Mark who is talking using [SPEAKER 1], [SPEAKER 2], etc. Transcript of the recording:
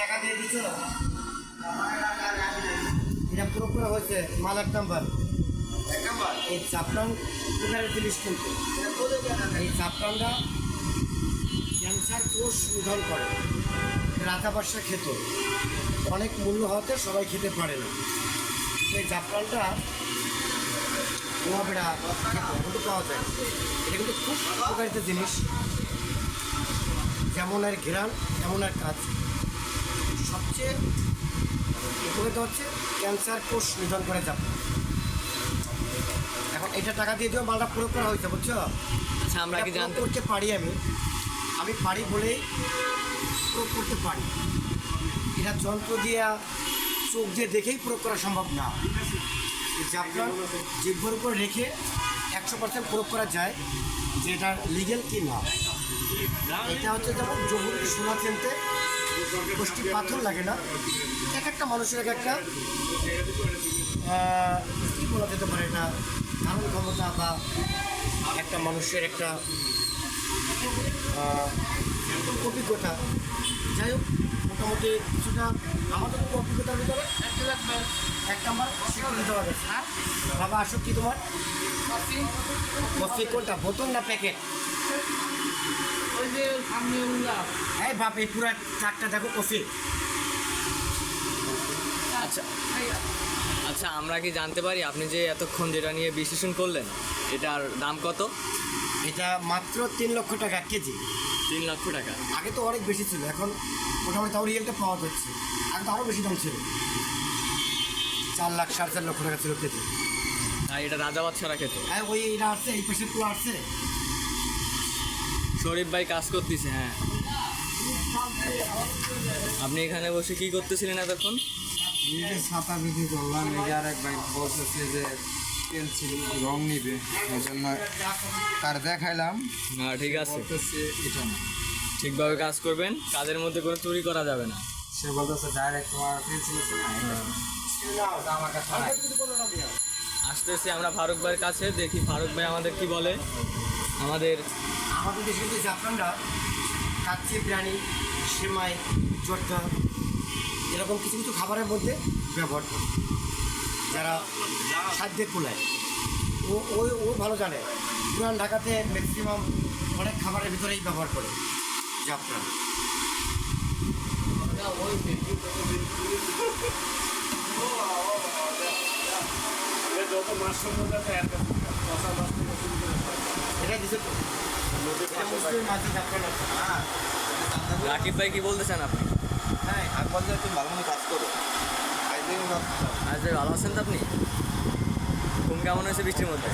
[SPEAKER 1] টাকা দিয়ে দিচ্ছ এটা পুরো পুরো হয়েছে মাল এক নাম্বার? এই চাপড়ান কুকারের জিনিস কিন্তু এই চাপড়ানটা ক্যান্সার কোষ নিধন করে। রাজা বাসা খেত। অনেক মূল্য হতে সবাই খেতে পারে না। এই জাফরানটা নোয়াবেড়া খেত কিন্তু পাওয়া যায়। এটা কিন্তু খুব উপকারিত জিনিস। যেমন এর ঘেরান তেমন এর কাজ। সবচেয়ে উপকৃত হচ্ছে ক্যান্সার কোষ নিধন করে জাফরান এখন এটা টাকা দিয়ে দিও মালটা প্রয়োগ করা হয়েছে বুঝছ?
[SPEAKER 2] আচ্ছা আমরা কি জানতে
[SPEAKER 1] করতে পারি আমি। আমি পারি বলেই প্রয়োগ করতে পারি। এটা যন্ত্র দিয়ে চোখ দিয়ে দেখেই প্রয়োগ করা সম্ভব না। জাফরান জিভ্যর উপর রেখে একশো পার্সেন্ট প্রয়োগ করা যায় যে এটা লিগেল কি না এটা হচ্ছে যেমন জহুর সোনা খেলতে। গোষ্ঠী পাথর লাগে না। এক একটা মানুষের এক একটা কী বলা যেতে পারে এটা? ধারণ ক্ষমতা বা একটা মানুষের একটা অভিজ্ঞতা। যাই হোক মোটামুটি কিছুটা আমাদের অভিজ্ঞতার ভিতরে এক নাম্বার শিক্ষা দিতে হবে। আর বাবা আসো কি তোমার? কফি কোনটা? বোতল না প্যাকেট?
[SPEAKER 3] ওই যে সামনে
[SPEAKER 1] এই বাপ এই পুরো চারটা দেখো কফি।
[SPEAKER 2] আচ্ছা। আচ্ছা আমরা কি জানতে পারি আপনি যে এতক্ষণ যেটা নিয়ে বিশ্লেষণ করলেন এটার দাম কত?
[SPEAKER 1] এটা মাত্র তিন লক্ষ টাকা কেজি।
[SPEAKER 2] তিন লক্ষ টাকা।
[SPEAKER 1] আগে তো অনেক বেশি ছিল এখন মোটামুটি তাও রিয়েলটা পাওয়া যাচ্ছে। আগে তো আরও বেশি দাম ছিল। চার লাখ সাড়ে চার লক্ষ টাকা ছিল কেজি।
[SPEAKER 2] আর এটা রাজাবাদ ছাড়া খেতে
[SPEAKER 1] হ্যাঁ ওই এটা আসছে এই পাশে পুরো আসছে
[SPEAKER 2] শরীফ ভাই কাজ করতেছে হ্যাঁ। আপনি এখানে বসে কি করতেছিলেন এতক্ষণ?
[SPEAKER 4] ছাতা বিক্রি করলাম আর এক ভাই বলতেছে যে পেন্সিল রং নিবে এই জন্য তার দেখাইলাম।
[SPEAKER 2] না ঠিক আছে।
[SPEAKER 4] এটা না।
[SPEAKER 2] ঠিকভাবে কাজ করবেন কাজের মধ্যে কোনো চুরি করা যাবে না।
[SPEAKER 4] সে বলতেছে ডাইরেক্ট তোমার পেন্সিল আছে না ওটা আমার কাছে নাই।
[SPEAKER 2] আসতেছি আমরা ফারুক ভাইয়ের কাছে দেখি ফারুক ভাই আমাদের কি বলে। আমাদের
[SPEAKER 1] আমাদের দেশে কিন্তু জাফরানরা কাচ্চি বিরিয়ানি সেমাই জর্দা এরকম কিছু কিছু খাবারের মধ্যে ব্যবহার করে। যারা খাদ্যে কুলায়। ও ওই ও ভালো জানে। পুরান ঢাকাতে ম্যাক্সিমাম অনেক খাবারের ভিতরেই ব্যবহার করে জাফরান
[SPEAKER 3] যত মাছ
[SPEAKER 1] এটা তো
[SPEAKER 2] রাকিব ভাই কি বলতেছেন আপনি?
[SPEAKER 4] হ্যাঁ আমি বলতে তুমি ভালো মতো কাজ করো।
[SPEAKER 2] আজ ভাই ভালো আছেন তো আপনি? ঘুম কেমন হয়েছে বৃষ্টির মধ্যে?